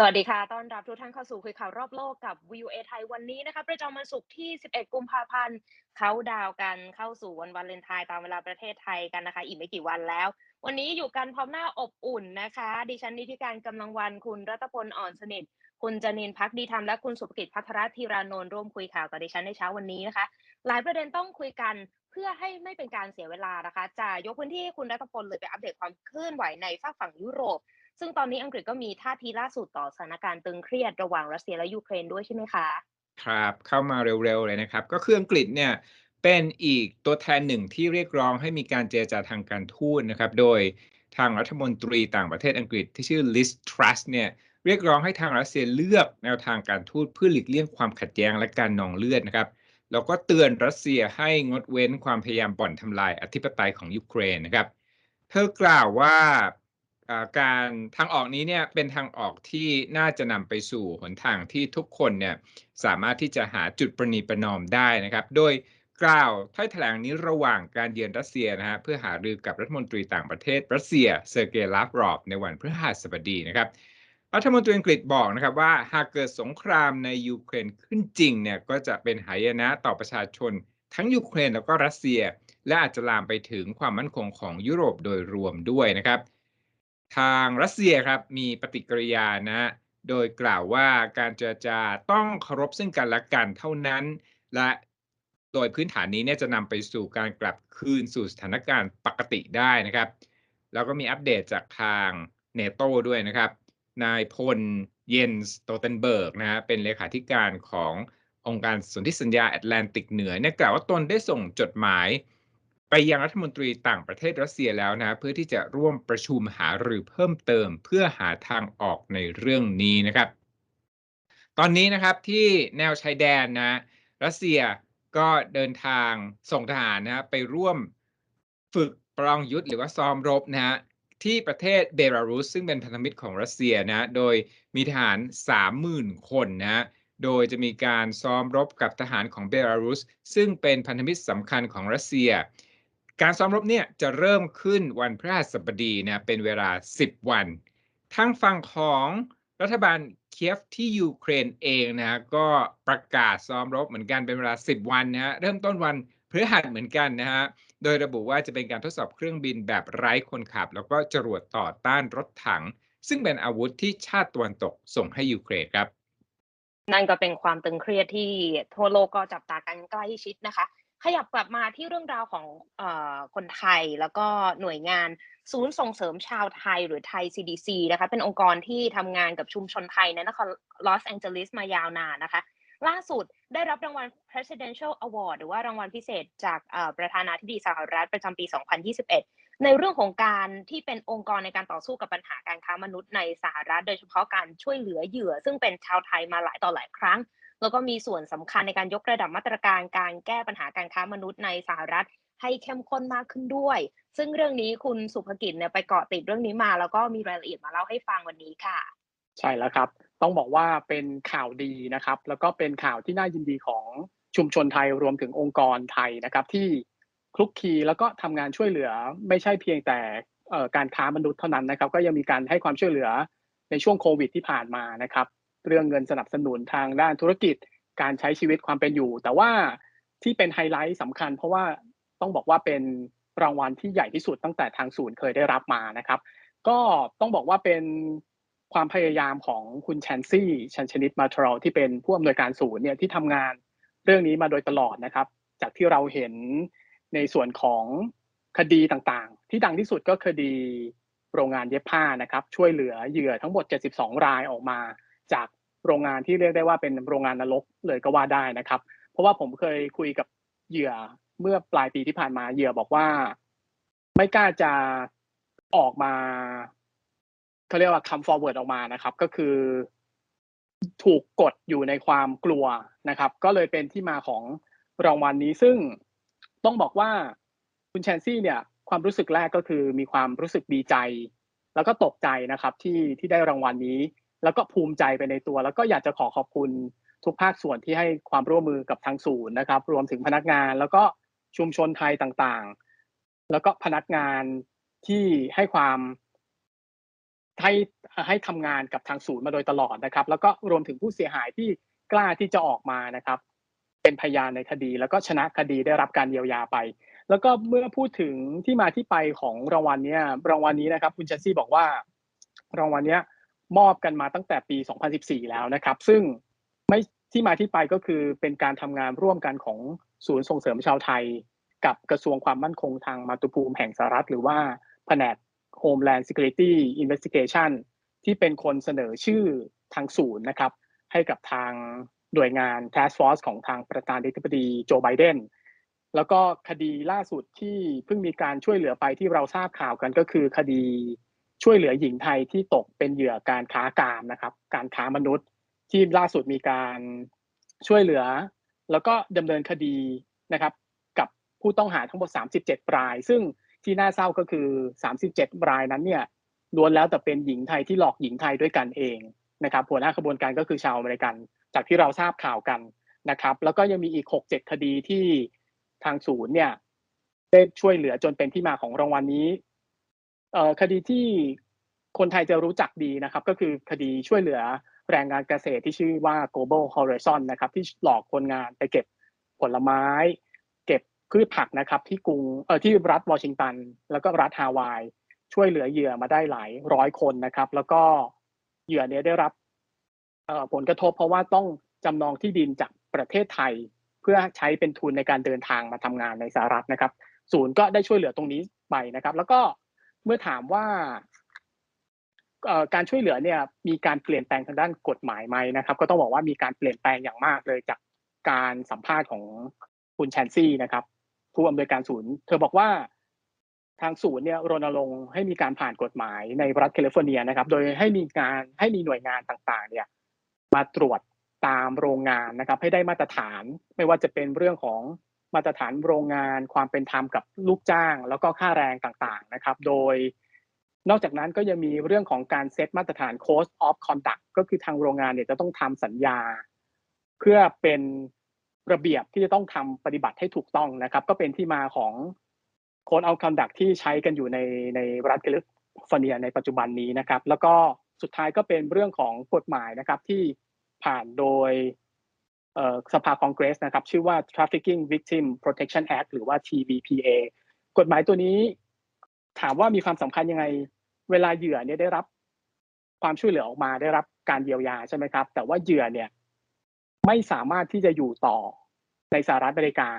สวัสดีค่ะ ต้อนรับทุกท่านเข้าสู่คุยข่าวรอบโลกกับ VOA ไทยวันนี้นะคะประจำวันศุกร์ที่ 11 กุมภาพันธ์ เขาดาวกันเข้าสู่วันวาเลนไทน์ตามเวลาประเทศไทยกันนะคะ อีกไม่กี่วันแล้ว วันนี้อยู่กันพร้อมหน้าอบอุ่นนะคะ ดิฉันนิติการกำลังวันคุณรัตพลอ่อนสนิท คุณจนินพักดีธรรมและคุณสุภกิจพัทรธีรานนท์ร่วมคุยข่าวกับดิฉันในเช้าวันนี้นะคะ หลายประเด็นต้องคุยกันเพื่อให้ไม่เป็นการเสียเวลานะคะ จะยกพื้นที่ให้คุณรัตพลเลยไปอัปเดตความเคลื่อนไหวในฝากฝั่งยุโรป ซึ่งตอนนี้อังกฤษก็มีท่าทีล่าสุดต่อสถานการณ์ตึงเครียดระหว่างรัสเซียและยูเครนด้วยใช่ไหมคะ ครับเข้ามาเร็วๆเลยนะครับ ก็คืออังกฤษเนี่ยเป็นอีกตัวแทนหนึ่งที่เรียกร้องให้มีการเจรจาทางการทูตนะครับ โดยทางรัฐมนตรีต่างประเทศอังกฤษที่ชื่อลิสทรัสเนี่ยเรียกร้องให้ทางรัสเซียเลือกแนวทางการทูตเพื่อหลีกเลี่ยงความขัดแย้งและการนองเลือดนะครับแล้วก็เตือนรัสเซียให้งดเว้นความพยายามบ่อนทำลายอธิปไตยของยูเครนนะครับ เธอกล่าวว่าอ่า การทางออกนี้เนี่ยเป็นทางออกที่น่าจะนำไปสู่หนทางที่ทุกคนเนี่ยสามารถที่จะหาจุดประนีประนอมได้นะครับ โดยกล่าวถ้อยแถลงนี้ระหว่างการเยือนรัสเซียนะฮะเพื่อหารือกับรัฐมนตรีต่างประเทศ รัสเซียเซอร์เกย์ลาฟรอฟในวันพฤหัสบดีนะครับรัฐมนตรีอังกฤษบอกนะครับว่าหากเกิดสงครามในยูเครนขึ้นจริงเนี่ยก็จะเป็นหายนะต่อประชาชน ทั้งยูเครนแล้วก็รัสเซีย และอาจจะลามไปถึงความมั่นคงของยุโรปโดยรวมด้วยนะครับ ทางรัสเซียครับมีปฏิกิริยานะโดยกล่าวว่าการเจรจาต้องเคารพซึ่งกันและกันเท่านั้น และโดยพื้นฐานนี้เนี่ยจะนำไปสู่การกลับคืนสู่สถานการณ์ปกติได้นะครับ แล้วก็มีอัปเดตจากทางเนโตด้วยนะครับ นายพลเยนสโตเทนเบิร์กนะฮะเป็นเลขาธิการขององค์การสนธิสัญญาแอตแลนติกเหนือเนี่ยกล่าวว่าตนได้ส่งจดหมาย ไปยังรัฐมนตรีต่างประเทศรัสเซียแล้วนะเพื่อที่จะร่วมประชุมหารือเพิ่มเติม เพื่อหาทางออกในเรื่องนี้นะครับ ตอนนี้นะครับที่แนวชายแดนนะรัสเซียก็เดินทางส่งทหารนะไปร่วมฝึกปรองยุทธหรือว่าซ้อมรบนะฮะที่ประเทศเบลารุส ซึ่งเป็นพันธมิตรของรัสเซียนะโดยมีทหาร 30,000 คนนะฮะโดยจะมีการซ้อมรบกับทหารของเบลารุส ซึ่งเป็นพันธมิตรสำคัญของรัสเซีย การซ้อมรบเนี่ยจะเริ่มขึ้นวันพฤหัสบดีนะเป็นเวลา 10 วันทางฝั่งของรัฐบาลเคียฟที่ยูเครนเองนะฮะก็ประกาศซ้อมรบเหมือนกันเป็นเวลา 10 วันนะฮะเริ่มต้นวันพฤหัสเหมือนกันนะฮะโดยระบุว่าจะเป็นการทดสอบเครื่องบินแบบไร้คนขับ แล้วก็จรวดต่อต้านรถถัง ซึ่งเป็นอาวุธที่ชาติตะวันตกส่งให้ยูเครนครับ นั่นก็เป็นความตึงเครียดที่ทั่วโลกก็จับตากันใกล้ชิดนะคะ ขยับกลับมาที่เรื่องราวของอคนไทยแล้วก็หน่วยงานศูนย์ส่งเสริมชาวไทยหรือไทย CDC นะคะเป็นองค์กรที่ทำงานกับชุมชนไทยในนครลอสแองเจลิสมายาวนานนะคะ ล่าสุดได้รับรางวัล Presidential Award หรือว่ารางวัลพิเศษจากประธานาธิบดีสหรัฐประจำปี 2021 ในเรื่องของการที่เป็นองค์กรในการต่อสู้กับปัญหาการค้ามนุษย์ในสหรัฐ โดยเฉพาะการช่วยเหลือเหยื่อ ซึ่งเป็นชาวไทยมาหลายต่อหลายครั้ง แล้วก็มีส่วนสำคัญในการยกระดับมาตรการการแก้ปัญหาการค้ามนุษย์ในสหรัฐให้เข้มข้นมากขึ้นด้วย ซึ่งเรื่องนี้คุณสุภกิจเนี่ยไปเกาะติดเรื่องนี้มา แล้วก็มีรายละเอียดมาเล่าให้ฟังวันนี้ค่ะ ใช่แล้วครับ ต้องบอกว่าเป็นข่าวดีนะครับ แล้วก็เป็นข่าวที่น่ายินดีของชุมชนไทยรวมถึงองค์กรไทยนะครับ ที่คลุกคลีแล้วก็ทำงานช่วยเหลือ ไม่ใช่เพียงแต่การค้ามนุษย์เท่านั้นนะครับ ก็ยังมีการให้ความช่วยเหลือในช่วงโควิดที่ผ่านมานะครับ เรื่องเงินสนับสนุนทางด้านธุรกิจ การใช้ชีวิตความเป็นอยู่ แต่ว่าที่เป็นไฮไลท์สำคัญ เพราะว่าต้องบอกว่าเป็นรางวัลที่ใหญ่ที่สุดตั้งแต่ทางศูนย์เคยได้รับมานะครับ ก็ต้องบอกว่าเป็นความพยายามของคุณแชนซี่ชันชนิดมาทรอลที่เป็นผู้อำนวยการศูนย์เนี่ยที่ทำงานเรื่องนี้มาโดยตลอดนะครับ จากที่เราเห็นในส่วนของคดีต่างๆ ที่ดังที่สุดก็คดีโรงงานเย็บผ้านะครับ ช่วยเหลือเหยื่อทั้งหมด 72 รายออกมา จากโรงงานที่เรียกได้ว่าเป็นโรงงานนรกเลยก็ว่าได้นะครับ เพราะว่าผมเคยคุยกับเหยื่อเมื่อปลายปีที่ผ่านมาเหยื่อบอกว่า ไม่กล้าจะออกมาเขาเรียกว่าคำ forward ออกมานะครับ ก็คือ ถูกกดอยู่ในความกลัวนะครับ ก็เลยเป็นที่มาของรางวัลนี้ซึ่งต้องบอกว่าคุณแชนซี่เนี่ย ความรู้สึกแรกก็คือมีความรู้สึกดีใจ แล้วก็ตกใจนะครับ ที่ที่ได้รางวัลนี้ แล้วก็ภูมิใจไปในตัว แล้วก็อยากจะขอขอบคุณทุกภาคส่วนที่ให้ความร่วมมือกับทางศูนย์นะครับ รวมถึงพนักงานแล้วก็ชุมชนไทยต่างๆ แล้วก็พนักงานที่ให้ความให้ให้ทำงานกับทางศูนย์มาโดยตลอดนะครับ แล้วก็รวมถึงผู้เสียหายที่กล้าที่จะออกมานะครับ เป็นพยานในคดี แล้วก็ชนะคดีได้รับการเยียวยาไป แล้วก็เมื่อพูดถึงที่มาที่ไปของรางวัลเนี้ยรางวัลนี้นะครับ คุณเจสซี่บอกว่ารางวัลเนี้ย มอบกันมาตั้งแต่ปี 2014 แล้วนะครับ ซึ่งไม่ที่มาที่ไปก็คือเป็นการทำงานร่วมกันของศูนย์ส่งเสริมชาวไทย กับกระทรวงความมั่นคงทางมาตุภูมิแห่งสหรัฐ หรือว่าแผนก Homeland Security Investigation ที่เป็นคนเสนอชื่อทางศูนย์นะครับ ให้กับทางหน่วยงาน Task Force ของทางประธานาธิบดีโจไบเดนแล้วก็คดีล่าสุดที่เพิ่งมีการช่วยเหลือไปที่เราทราบข่าวกันก็คือคดี ช่วยเหลือหญิงไทยที่ตกเป็นเหยื่อการค้ากามนะครับ การค้ามนุษย์ที่ล่าสุดมีการช่วยเหลือ แล้วก็ดำเนินคดีนะครับ กับผู้ต้องหาทั้งหมด 37 ราย ซึ่งที่น่าเศร้าก็คือ 37 รายนั้นเนี่ยล้วนแล้วแต่เป็นหญิงไทยที่หลอกหญิงไทยด้วยกันเองนะครับหัวหน้าขบวนการก็คือชาวอเมริกัน จากที่เราทราบข่าวกันนะครับ แล้วก็ยังมีอีก 6-7 คดีที่ทางศูนย์เนี่ยได้ช่วยเหลือจนเป็นที่มาของรางวัลนี้ คดีที่คนไทยจะรู้จักดีนะครับ ก็คือคดีช่วยเหลือแรงงานเกษตรที่ชื่อว่า global horizon นะครับที่หลอกคนงานไปเก็บผลไม้ เก็บพืชผักนะครับ ที่กรุงเอ่อที่รัฐวอชิงตัน แล้วก็รัฐฮาวาย ช่วยเหลือเหยื่อมาได้หลายร้อยคนนะครับ แล้วก็เหยื่อเนี้ยได้รับผลกระทบเพราะว่าต้องจำนองที่ดินจากประเทศไทย เพื่อใช้เป็นทุนในการเดินทางมาทำงานในสหรัฐนะครับ ศูนย์ก็ได้ช่วยเหลือตรงนี้ไปนะครับ แล้วก็ เมื่อถามว่าการช่วยเหลือเนี่ยมีการเปลี่ยนแปลงทางด้านกฎหมายไหมนะครับ ก็ต้องบอกว่ามีการเปลี่ยนแปลงอย่างมากเลยจากการสัมภาษณ์ของคุณแชนซี่นะครับ ผู้อำนวยการศูนย์ เธอบอกว่าทางศูนย์เนี่ยรณรงค์ให้มีการผ่านกฎหมายในรัฐแคลิฟอร์เนียนะครับ โดยให้มีการให้มีหน่วยงานต่างๆ เนี่ยมาตรวจตามโรงงานนะครับ ให้ได้มาตรฐานไม่ว่าจะเป็นเรื่องของ มาตรฐานโรงงาน ความเป็นธรรมกับลูกจ้าง แล้วก็ค่าแรงต่างๆนะครับ โดย นอกจากนั้นก็ยังมีเรื่องของการเซตมาตรฐาน Code of Conduct ก็คือทางโรงงานเนี่ยจะต้องทำสัญญา เพื่อเป็นระเบียบที่จะต้องทำปฏิบัติให้ถูกต้องนะครับ ก็เป็นที่มาของ Code of Conduct ที่ใช้กันอยู่ในในรัฐแคลิฟอร์เนียในปัจจุบันนี้นะครับ แล้วก็สุดท้ายก็เป็นเรื่องของกฎหมายนะครับที่ผ่านโดย สภาคองเกรสนะครับ ชื่อว่า Trafficking Victim Protection Act หรือว่า TVPA กฎหมายตัวนี้ ถามว่ามีความสำคัญยังไง เวลาเหยื่อเนี่ยได้รับความช่วยเหลือออกมาได้รับการเยียวยาใช่ไหมครับ แต่ว่าเหยื่อเนี่ยไม่สามารถที่จะอยู่ต่อในสหรัฐอเมริกา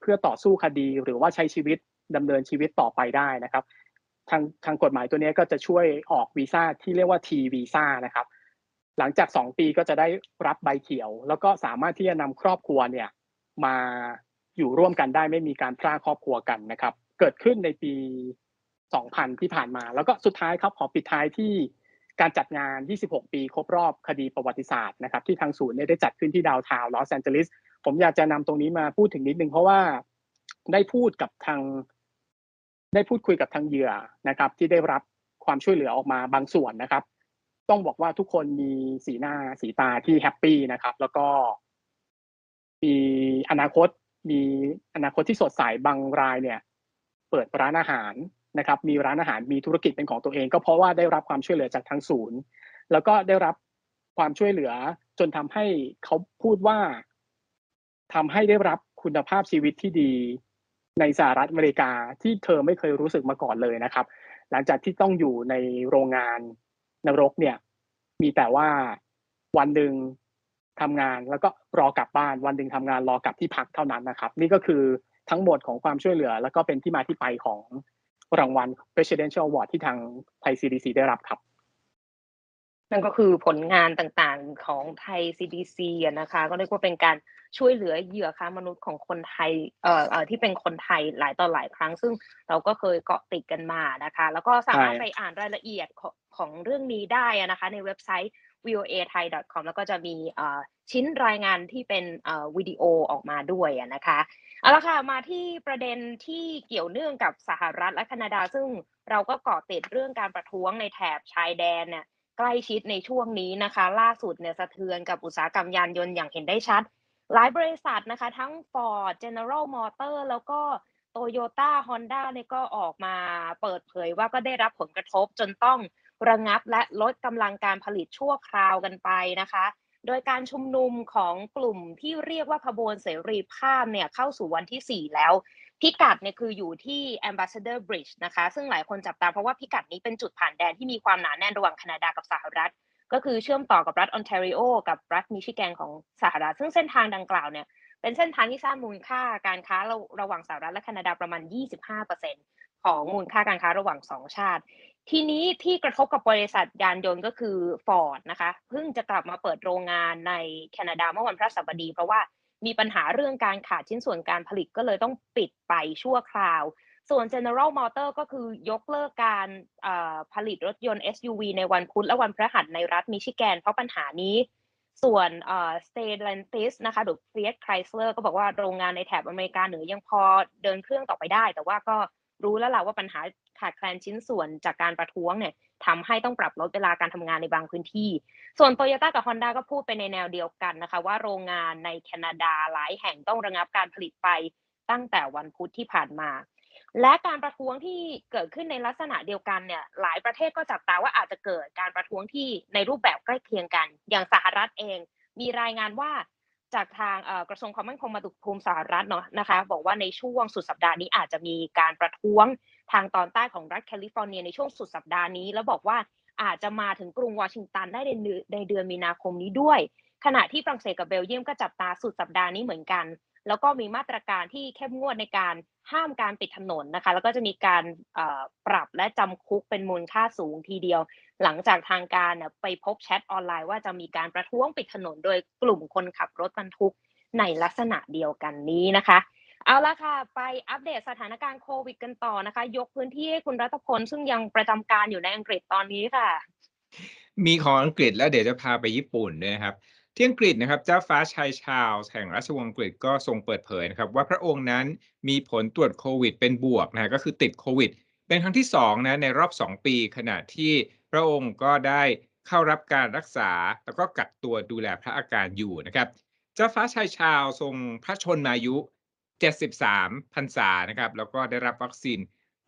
เพื่อต่อสู้คดีหรือว่าใช้ชีวิตดำเนินชีวิตต่อไปได้นะครับ ทางทางกฎหมายตัวนี้ก็จะช่วยออกวีซ่าที่เรียกว่า T วีซ่านะครับ หลังจากสองปีก็จะได้รับใบเขียว แล้วก็สามารถที่จะนำครอบครัวเนี่ยมาอยู่ร่วมกันได้ไม่มีการพรากครอบครัวกันนะครับ เกิดขึ้นในปี 2000 ที่ผ่านมา แล้วก็สุดท้ายครับขอปิดท้ายที่การจัดงาน 26 ปีครบรอบคดีประวัติศาสตร์นะครับที่ทางศูนย์ได้จัดขึ้นที่ดาวทาวน์ลอสแอนเจลิสผมอยากจะนำตรงนี้มาพูดถึงนิดนึงเพราะว่าได้พูดกับทาง ได้พูดคุยกับทางเหยื่อนะครับ ที่ได้รับความช่วยเหลือออกมาบางส่วนนะครับ ต้องบอกว่าทุกคนมีสีหน้าสีตาที่แฮปปี้นะครับ แล้วก็มีอนาคตมีอนาคตที่สดใสบางรายเนี่ย เปิดร้านอาหารนะครับ มีร้านอาหารมีธุรกิจเป็นของตัวเอง ก็เพราะว่าได้รับความช่วยเหลือจากทางศูนย์ แล้วก็ได้รับความช่วยเหลือจนทำให้เขาพูดว่าทำให้ได้รับคุณภาพชีวิตที่ดีในสหรัฐอเมริกาที่เธอไม่เคยรู้สึกมาก่อนเลยนะครับ หลังจากที่ต้องอยู่ในโรงงาน นรกเนี่ย มีแต่ว่าวันหนึ่งทำงานแล้วก็รอกลับบ้านวันหนึ่งทำงานรอกลับที่พักเท่านั้นนะครับ นี่ก็คือทั้งหมดของความช่วยเหลือ แล้วก็เป็นที่มาที่ไปของรางวัล Presidential Award ที่ทางไทย CDC ได้รับครับ นั่นก็คือผลงานต่างๆของไทย CDC นะคะ ก็เรียกว่าเป็นการ ช่วยเหลือเหยื่อค้ามนุษย์ของคนไทยเอ่อเอ่อที่เป็นคนไทยหลายต่อหลายครั้ง ซึ่งเราก็เคยเกาะติดกันมานะคะ แล้วก็สามารถไปอ่านรายละเอียดของของเรื่องนี้ได้นะคะ ในเว็บไซต์ voa thai com แล้วก็จะมีชิ้นรายงานที่เป็นวิดีโอออกมาด้วยนะคะเอาละค่ะมาที่ประเด็นที่เกี่ยวเนื่องกับสหรัฐและแคนาดา ซึ่งเราก็เกาะติดเรื่องการประท้วงในแถบชายแดนเนี่ยใกล้ชิดในช่วงนี้นะคะ ล่าสุดเนี่ยสะเทือนกับอุตสาหกรรมยานยนต์อย่างเห็นได้ชัด หลายบริษัทนะคะ ทั้ง Ford General Motor แล้วก็ Toyota Honda เนี่ยก็ออกมาเปิดเผยว่าก็ได้รับผลกระทบจนต้องระงับและลดกำลังการผลิตชั่วคราวกันไปนะคะ โดยการชุมนุมของกลุ่มที่เรียกว่าขบวนเสรีภาพเนี่ยเข้าสู่วันที่ 4 แล้ว พิกัดเนี่ยคืออยู่ที่ Ambassador Bridge นะคะ ซึ่งหลายคนจับตาเพราะว่าพิกัดนี้เป็นจุดผ่านแดนที่มีความหนาแน่นระหว่างแคนาดากับสหรัฐ ก็คือเชื่อมต่อกับรัฐออนแทรีโอกับรัฐมิชิแกนของสหรัฐซึ่งเส้นทางดังกล่าวเนี่ยเป็นเส้นทางที่สร้างมูลค่าการค้าระระหว่างสหรัฐและแคนาดาประมาณ 25%ของมูลค่าการค้าระหว่างสองชาติ ทีนี้ที่กระทบกับบริษัทยานยนต์ก็คือ Ford นะคะเพิ่งจะกลับมาเปิดโรงงานในแคนาดาเมื่อวันพฤหัสบดี เพราะว่ามีปัญหาเรื่องการขาดชิ้นส่วนการผลิตก็เลยต้องปิดไปชั่วคราว ส่วน General Motor ก็คือยกเลิกการผลิตรถยนต์ SUV ในวันพุธและวันพฤหัสในรัฐมิชิแกนเพราะปัญหานี้ ส่วน Stellantis นะคะหรือ Fiat Chrysler ก็บอกว่าโรงงานในแถบอเมริกาเหนือยังพอเดินเครื่องต่อไปได้ แต่ว่าก็รู้แล้วแหละว่าปัญหาขาดแคลนชิ้นส่วนจากการประท้วงเนี่ยทำให้ต้องปรับลดเวลาการทำงานในบางพื้นที่ ส่วน Toyota กับ Honda ก็พูดไปในแนวเดียวกันนะคะ ว่าโรงงานในแคนาดาหลายแห่งต้องระงับการผลิตไปตั้งแต่วันพุธที่ผ่านมา และการประท้วงที่เกิดขึ้นในลักษณะเดียวกันเนี่ยหลายประเทศก็จับตาว่าอาจจะเกิดการประท้วงที่ในรูปแบบใกล้เคียงกัน อย่างสหรัฐเอง มีรายงานว่าจากทางกระทรวงความมั่นคงมาตุภูมิสหรัฐเนาะนะคะ บอกว่าในช่วงสุดสัปดาห์นี้อาจจะมีการประท้วงทางตอนใต้ของรัฐแคลิฟอร์เนียในช่วงสุดสัปดาห์นี้ แล้วบอกว่าอาจจะมาถึงกรุงวอชิงตันได้ในเดือนมีนาคมนี้ด้วย ขณะที่ฝรั่งเศสกับเบลเยียมก็จับตาสุดสัปดาห์นี้เหมือนกัน แล้วก็มีมาตรการที่เข้มงวดในการห้ามการปิดถนนนะคะ แล้วก็จะมีการปรับและจำคุกเป็นมูลค่าสูงทีเดียว หลังจากทางการไปพบแชทออนไลน์ว่าจะมีการประท้วงปิดถนน โดยกลุ่มคนขับรถบรรทุกในลักษณะเดียวกันนี้นะคะ เอาละค่ะ ไปอัปเดตสถานการณ์โควิดกันต่อนะคะ ยกพื้นที่ให้คุณรัตพลซึ่งยังประจำการอยู่ในอังกฤษตอนนี้ค่ะ มีของอังกฤษแล้วเดี๋ยวจะพาไปญี่ปุ่นด้วยครับ ที่อังกฤษนะครับเจ้าฟ้าชายชาวแห่งราชวงศ์อังกฤษก็ทรงเปิดเผยนะครับว่าพระองค์นั้นมีผลตรวจโควิด เป็นบวกนะก็คือติดโควิด เป็นครั้งที่2นะในรอบ 2 ปี ขณะที่พระองค์ก็ได้เข้ารับการรักษาแล้วก็กักตัวดูแลพระอาการอยู่นะครับเจ้าฟ้าชายชาวทรงพระชนมายุ 73พรรษานะครับแล้วก็ได้รับวัคซีน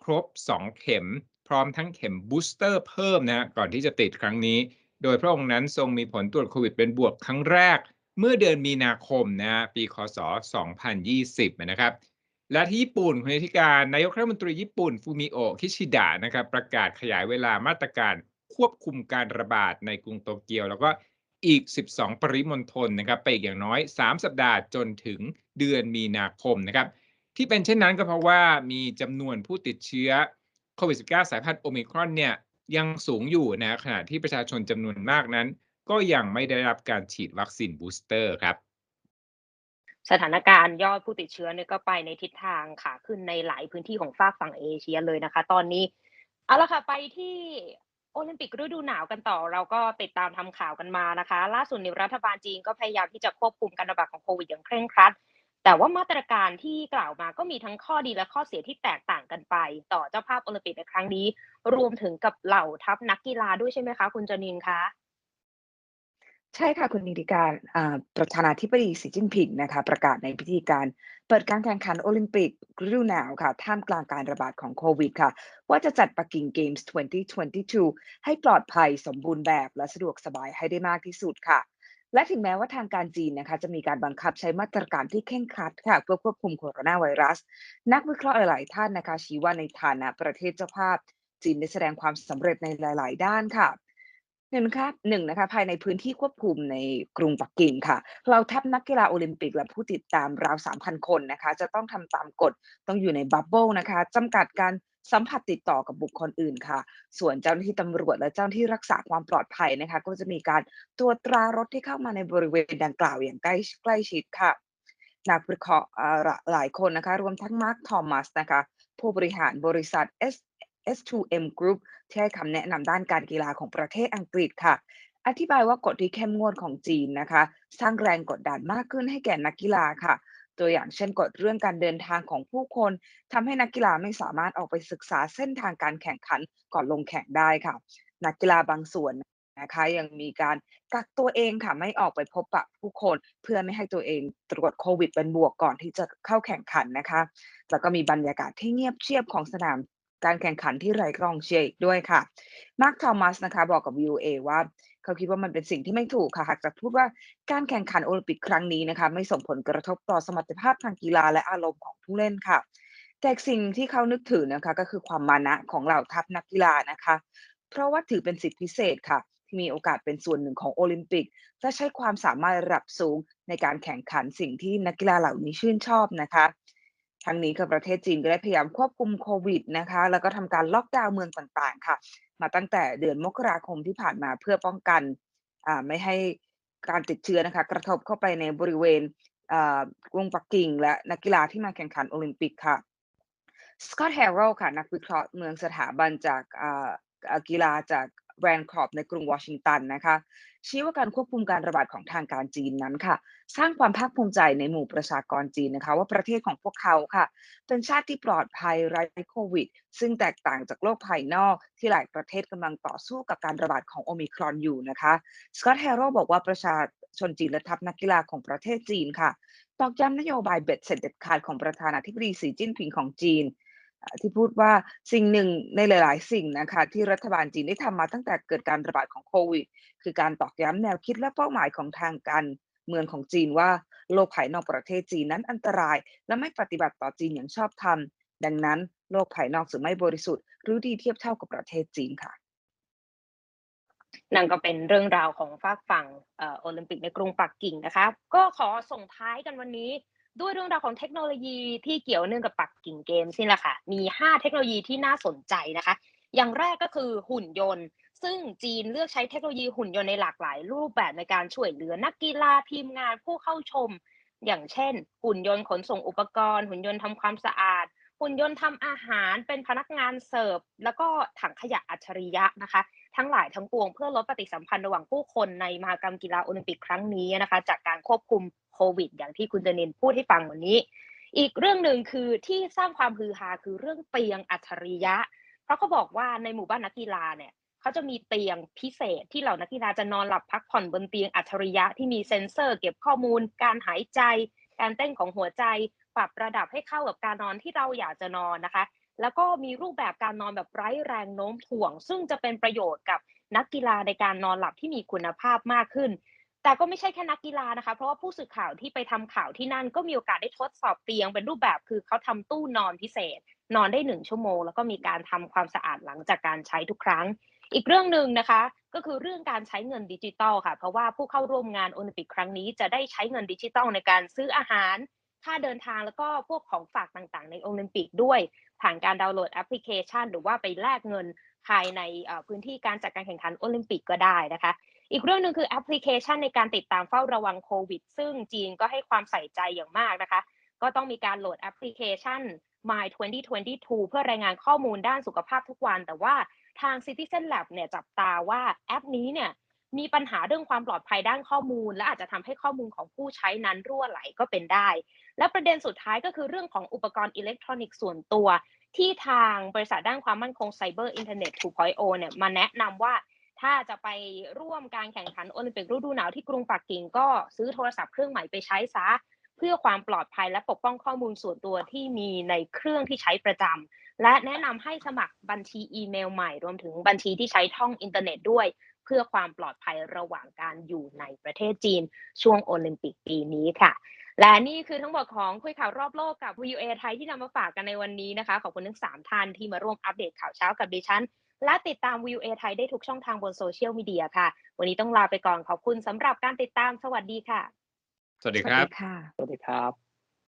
ครบ 2 เข็ม พร้อมทั้งเข็มบูสเตอร์เพิ่มนะก่อนที่จะติดครั้งนี้ โดยพระองค์นั้นทรงมีผลตรวจโควิดเป็นบวกครั้งแรก เมื่อเดือนมีนาคมนะปีคศ 2020 นะครับ และที่ญี่ปุ่นคุณธิการนายกรัฐมนตรีญี่ปุ่นฟูมิโอะคิชิดะนะครับ ประกาศขยายเวลามาตรการควบคุมการระบาดในกรุงโตเกียว แล้วก็อีก 12 ปริมณฑลนะครับ ไปอีกอย่างน้อย 3 สัปดาห์จนถึงเดือนมีนาคมนะครับ ที่เป็นเช่นนั้นก็เพราะว่ามีจำนวนผู้ติดเชื้อโควิด -19 สายพันธุ์โอมิครอนเนี่ย ยังสูงอยู่นะขณะที่ประชาชนจำนวนมากนั้น ก็ยังไม่ได้รับการฉีดวัคซีนบูสเตอร์ครับสถานการณ์ยอดผู้ติดเชื้อเนี่ยก็ไปในทิศทางขาขึ้นในหลายพื้นที่ของฝากฝั่งเอเชียเลยนะคะ ตอนนี้เอาละค่ะไปที่โอลิมปิกฤดูหนาวกันต่อ เราก็ติดตามทำข่าวกันมานะคะ ล่าสุดในรัฐบาลจีนก็พยายามที่จะควบคุมการระบาดของโควิดอย่างเคร่งครัด แต่ว่ามาตรการที่กล่าวมาก็มีทั้งข้อดีและข้อเสียที่แตกต่างกันไป ต่อเจ้าภาพโอลิมปิกในครั้งนี้ รวมถึงกับเหล่าทัพนักกีฬาด้วยใช่ไหมคะ คุณจนินคะใช่ค่ะ คุณนิติการประธานาธิบดีสีจิ้นผิงนะคะ ประกาศในพิธีการเปิดการแข่งขันโอลิมปิกฤดูหนาวค่ะ ท่ามกลางการระบาดของโควิดค่ะ ว่าจะจัดปักกิ่งเกมส์ 2022 ให้ปลอดภัยสมบูรณ์แบบและสะดวกสบายให้ได้มากที่สุดค่ะ และถึงแม้ว่าทางการจีนนะคะจะมีการบังคับใช้มาตรการที่เคร่งครัดค่ะเพื่อควบคุมโคโรนาไวรัส นักวิเคราะห์หลายๆ ท่านนะคะ ชี้ว่าในฐานะประเทศเจ้าภาพ จีนได้แสดงความสำเร็จในหลาย ๆ ด้านค่ะหนึ่งครับหนึ่งนะคะภายในพื้นที่ควบคุมในกรุงปักกิ่งค่ะ เราทัพนักกีฬาโอลิมปิกและผู้ติดตามราว 3,000 คนนะคะ จะต้องทำตามกฎต้องอยู่ในบับเบิลนะคะจำกัดการ สัมผัสติดต่อกับบุคคลอื่นค่ะ ส่วนเจ้าหน้าที่ตำรวจและเจ้าหน้าที่รักษาความปลอดภัยนะคะ ก็จะมีการตรวจตรารถที่เข้ามาในบริเวณดังกล่าวอย่างใกล้ใกล้ชิดค่ะ นักวิเคราะห์หลายคนนะคะ รวมทั้งมาร์คทอมัสนะคะ ผู้บริหารบริษัท S S2M Group ที่ให้คำแนะนำด้านการกีฬาของประเทศอังกฤษค่ะ อธิบายว่ากฎที่เข้มงวดของจีนนะคะ สร้างแรงกดดันมากขึ้นให้แก่นักกีฬาค่ะ ตัวอย่างเช่นกฎเรื่องการเดินทางของผู้คนทำให้นักกีฬาไม่สามารถออกไปศึกษาเส้นทางการแข่งขันก่อนลงแข่งได้ค่ะ นักกีฬาบางส่วนนะคะยังมีการกักตัวเองค่ะไม่ออกไปพบปะผู้คนเพื่อไม่ให้ตัวเองตรวจโควิดเป็นบวกก่อนที่จะเข้าแข่งขันนะคะ แล้วก็มีบรรยากาศที่เงียบเชียบของสนาม การแข่งขันที่ไร้กองเชียร์อีกด้วยค่ะ มาร์คทอมัสนะคะบอกกับ VOA ว่าเขาคิดว่ามันเป็นสิ่งที่ไม่ถูกค่ะหากจะพูดว่าการแข่งขันโอลิมปิกครั้งนี้นะคะไม่ส่งผลกระทบต่อสมรรถภาพทางกีฬาและอารมณ์ของผู้เล่นค่ะ แต่สิ่งที่เขานึกถึงนะคะก็คือความมานะของเหล่าทัพนักกีฬานะคะ เพราะว่าถือเป็นสิทธิพิเศษค่ะ ที่มีโอกาสเป็นส่วนหนึ่งของโอลิมปิกและใช้ความสามารถระดับสูงในการแข่งขันสิ่งที่นักกีฬาเหล่านี้ชื่นชอบนะคะ ทั้งนี้ก็ประเทศจีนก็ได้พยายามควบคุมโควิดนะคะ แล้วก็ทำการล็อกดาวน์เมืองต่างๆ ค่ะ มาตั้งแต่เดือนมกราคมที่ผ่านมาเพื่อป้องกันไม่ให้การติดเชื้อนะคะ กระทบเข้าไปในบริเวณกรุงปักกิ่ง และนักกีฬาที่มาแข่งขันโอลิมปิกค่ะสกอตต์แฮร์โรค่ะ นักวิเคราะห์เมืองสถาบันจากอ่าอ่ากีฬาจาก แบรนด์ครอปในกรุงวอชิงตันนะคะ ชี้ว่าการควบคุมการระบาดของทางการจีนนั้นค่ะ สร้างความภาคภูมิใจในหมู่ประชากรจีนนะคะ ว่าประเทศของพวกเขาค่ะ เป็นชาติที่ปลอดภัยไร้โควิด ซึ่งแตกต่างจากโลกภายนอกที่หลายประเทศกำลังต่อสู้กับการระบาดของโอมิครอนอยู่นะคะสกอตแฮร์โรบอกว่าประชาชนจีนและทัพนักกีฬาของประเทศจีนค่ะตอกย้ำนโยบายเบ็ดเสร็จเด็ดขาดของประธานาธิบดีสีจิ้นผิงของจีน ที่พูดว่าสิ่งหนึ่งในหลาย ๆ สิ่งนะคะที่รัฐบาลจีนได้ทำมาตั้งแต่เกิดการระบาดของโควิด คือการตอกย้ำแนวคิดและเป้าหมายของทางการเมืองของจีนว่าโลกภายนอกประเทศจีนนั้นอันตราย และไม่ปฏิบัติต่อจีนอย่างชอบธรรม ดังนั้นโลกภายนอกจึงไม่บริสุทธิ์หรือดีเทียบเท่ากับประเทศจีนค่ะนั่นก็เป็นเรื่องราวของฝากฝั่งโอลิมปิกในกรุงปักกิ่งนะคะ ก็ขอส่งท้ายกันวันนี้ ด้วยเรื่องราวของเทคโนโลยีที่เกี่ยวเนื่องกับปักกิ่งเกมส์นี่แหละค่ะ มี 5 เทคโนโลยีที่น่าสนใจนะคะ อย่างแรกก็คือหุ่นยนต์ ซึ่งจีนเลือกใช้เทคโนโลยีหุ่นยนต์ในหลากหลาย รูปแบบในการช่วยเหลือนักกีฬาทีมงานผู้เข้าชม อย่างเช่น หุ่นยนต์ขนส่งอุปกรณ์ หุ่นยนต์ทำความสะอาด หุ่นยนต์ทำอาหารเป็นพนักงานเสิร์ฟ แล้วก็ถังขยะอัจฉริยะนะคะ ทั้งหลายทั้งปวงเพื่อลดปฏิสัมพันธ์ระหว่างผู้คนในมหกรรมกีฬาโอลิมปิกครั้งนี้นะคะ จากการควบคุม วิด อย่างที่คุณเจนินพูดให้ฟังวันนี้ อีกเรื่องหนึ่งคือที่สร้างความฮือฮาคือเรื่องเตียงอัจฉริยะ เพราะเขาบอกว่าในหมู่บ้านนักกีฬาเนี่ยเขาจะมีเตียงพิเศษที่เหล่านักกีฬาจะนอนหลับพักผ่อนบนเตียงอัจฉริยะที่มีเซ็นเซอร์เก็บข้อมูล การหายใจ การเต้นของหัวใจ ปรับระดับให้เข้ากับการนอนที่เราอยากจะนอนนะคะ แล้วก็มีรูปแบบการนอนแบบไร้แรงโน้มถ่วง ซึ่งจะเป็นประโยชน์กับนักกีฬาในการนอนหลับที่มีคุณภาพมากขึ้น แต่ก็ไม่ใช่แค่นักกีฬานะคะ เพราะว่าผู้สื่อข่าวที่ไปทำข่าวที่นั่นก็มีโอกาสได้ทดสอบเตียงเป็นรูปแบบคือเขาทำตู้นอนพิเศษ นอนได้หนึ่งชั่วโมง แล้วก็มีการทำความสะอาดหลังจากการใช้ทุกครั้ง อีกเรื่องหนึ่งนะคะ ก็คือเรื่องการใช้เงินดิจิตอลค่ะ เพราะว่าผู้เข้าร่วมงานโอลิมปิกครั้งนี้จะได้ใช้เงินดิจิตอลในการซื้ออาหาร ค่าเดินทางแล้วก็พวกของฝากต่างๆ ในโอลิมปิกด้วย ผ่านการดาวน์โหลดแอปพลิเคชัน หรือว่าไปแลกเงินภายในพื้นที่การจัดการแข่งขันโอลิมปิกก็ได้นะคะ อีกเรื่องหนึ่งคือแอปพลิเคชันในการติดตามเฝ้าระวังโควิด ซึ่งจีนก็ให้ความใส่ใจอย่างมากนะคะ ก็ต้องมีการโหลดแอปพลิเคชัน My 2022 เพื่อรายงานข้อมูลด้านสุขภาพทุกวัน แต่ว่าทาง Citizen Lab เนี่ยจับตาว่าแอปนี้เนี่ยมีปัญหาเรื่องความปลอดภัยด้านข้อมูล และอาจจะทำให้ข้อมูลของผู้ใช้นั้นรั่วไหลก็เป็นได้ และประเด็นสุดท้ายก็คือเรื่องของอุปกรณ์อิเล็กทรอนิกส์ส่วนตัว ที่ทางบริษัทด้านความมั่นคงไซเบอร์อินเทอร์เน็ต 2.0 เนี่ยมาแนะนำว่า ถ้าจะไปร่วมการแข่งขันโอลิมปิกฤดูหนาวที่กรุงปักกิ่งก็ซื้อโทรศัพท์เครื่องใหม่ไปใช้ซะ เพื่อความปลอดภัยและปกป้องข้อมูลส่วนตัวที่มีในเครื่องที่ใช้ประจำและแนะนำให้สมัครบัญชีอีเมลใหม่รวมถึงบัญชีที่ใช้ท่องอินเทอร์เน็ตด้วย เพื่อความปลอดภัยระหว่างการอยู่ในประเทศจีน ช่วงโอลิมปิกปีนี้ค่ะและนี่คือทั้งหมดของคุยข่าวรอบโลกกับ VOA ไทยที่นำมาฝากกันในวันนี้นะคะ ขอบคุณทั้ง 3 ท่านที่มาร่วมอัปเดตข่าวเช้ากับดิฉัน และติดตาม VOA ไทยได้ทุกช่องทางบนโซเชียลมีเดียค่ะ วันนี้ต้องลาไปก่อนขอบคุณสำหรับการติดตามสวัสดีค่ะ สวัสดีสวัคสรับดีค่ะสวัสดีครับ